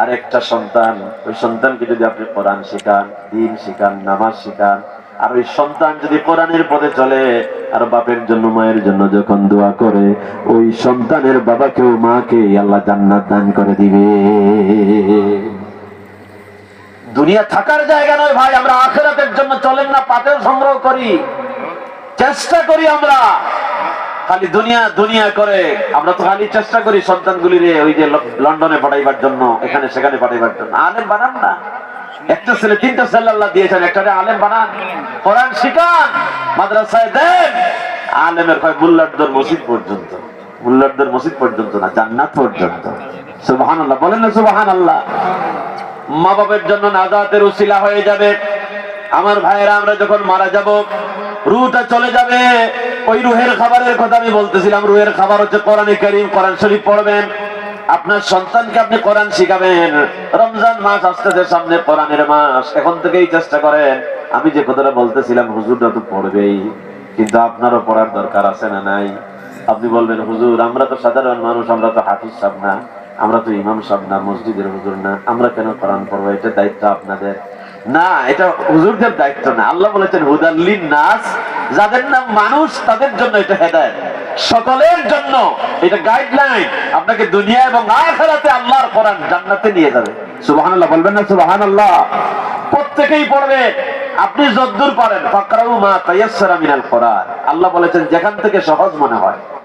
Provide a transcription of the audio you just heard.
আর একটা সন্তান, ওই সন্তানকে যদি আপনি কোরআন শেখান, দিন শেখান, নামাজ শেখান, আর ওই সন্তান যদি কোরআনের পথে চলে, আর বাপের জন্য, মায়ের জন্য যখন দোয়া করে, ওই সন্তানের বাবাকেও মাকে আল্লাহ জান্নাত দান করে দিবে। দুনিয়া থাকার জায়গা নয় ভাই, আমরা আখেরাতের জন্য চলেন না পাতেও সংগ্রহ করি, চেষ্টা করি আমরা। খালি দুনিয়া দুনিয়া করে। আমরা তো খালি চেষ্টা করি সন্তানগুলি রে ওই যে লন্ডনে পাঠাইবার জন্য, এখানে, সেখানে পাঠাইবার জন্য। আলেম বানান না। একটা ছেলে, তিনটা ছেলে আল্লাহ দিয়েছেন, একটা আলেম বানান। কোরআন শিখান, মাদ্রাসায় দেন। আলেমের কয়, মুল্লারদর মসজিদ পর্যন্ত। মুল্লারদর মসজিদ পর্যন্ত না, জান্নাত পর্যন্ত। সুবাহান আল্লাহ বলেন না সুবাহান আল্লাহ মা বাবার জন্য নাজাতের উসিলা হয়ে যাবে। আমার ভাইয়েরা, আমরা যখন মারা যাব রুটা চলে যাবে। ওই রুহের খাবারের কথা আমি বলতেছিলাম, রুহের খাবার হচ্ছে কোরআনে কারিম, কোরআন শরীফ পড়বেন। আপনার সন্তানকে আপনি কোরআন শিখাবেন। রমজান মাস আসতেছে সামনে কোরআনের মাস। এখন থেকেই চেষ্টা করেন। আমি যে কথাটা বলতেছিলাম, হুজুররা তো পড়বেই। কিন্তু আপনারও পড়ার দরকার আছে না নাই? আপনি বলবেন, হুজুর, আমরা তো সাধারণ মানুষ, আমরা তো হাফিজ সাহেব না। আমরা তো ইমাম সাহেব না, মসজিদের হুজুর না। আমরা কেন কোরআন পড়ব? এটা দায়িত্ব আপনাদের। না, এটা হুজুরদের দায়িত্ব না। আল্লাহ বলেছেন হুদাল্লিন নাস যাদের নাম মানুষ, তাদের জন্য এটা হেদায়ত। সকলের জন্য এটা গাইডলাইন আপনাকে দুনিয়া এবং আখেরাতে আল্লাহর কোরআন জান্নাতে নিয়ে যাবে। সুবহানাল্লাহ, বলবেন না সুবহানাল্লাহ? প্রত্যেকেই পড়বে। আপনি যদ্দূর পারেন, ফাকরাউ মা তায়াসসারা মিনাল কোরআন। আল্লাহ বলেছেন, যেখান থেকে সহজ মনে হয়।